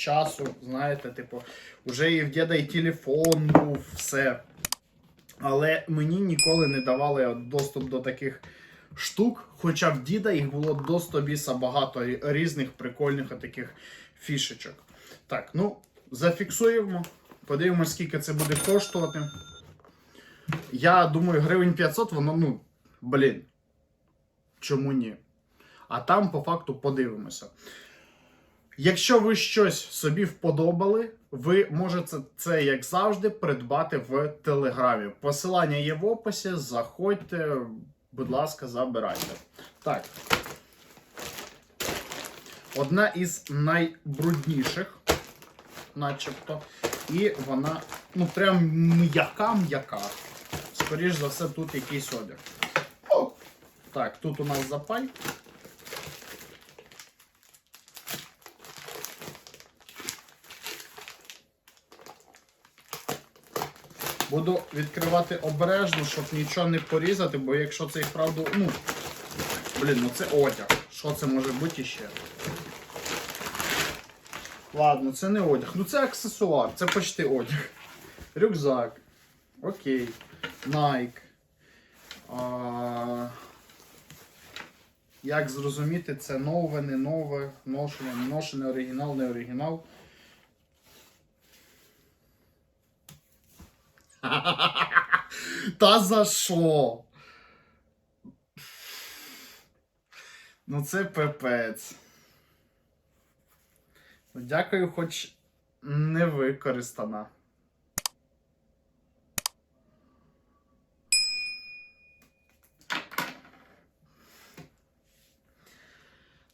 часу, знаєте, типу, вже і в діда і телефон був, все. Але мені ніколи не давали доступ до таких штук, хоча в діда їх було до 100 багато різних прикольних таких фішечок. Так, ну, зафіксуємо. Подивимось, скільки це буде коштувати. Я думаю, гривень 500, воно, ну, блін. Чому ні? А там по факту подивимося. Якщо ви щось собі вподобали, ви можете це, як завжди, придбати в Телеграмі. Посилання є в описі. Заходьте, будь ласка, забирайте. Так. Одна із найбрудніших, начебто. І вона, ну, прям м'яка-м'яка. Скоріш за все, тут якийсь одяг. Так, тут у нас запаль. Буду відкривати обережно, щоб нічого не порізати, бо якщо це і вправду. Ну. Блін, ну це одяг. Що це може бути іще? Ладно, це не одяг. Ну це аксесуар, це почти одяг. Рюкзак. Окей. А... Як зрозуміти, це нове, не нове, ношене, не ношене, оригінал, не оригінал. Та за що? Ну це пепець. Ну, Дякую, хоч не використана.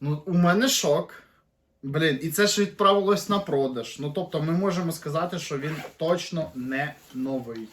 Ну, у мене шок. Блін, і це ж відправилось на продаж. Ну тобто ми можемо сказати, що він точно не новий.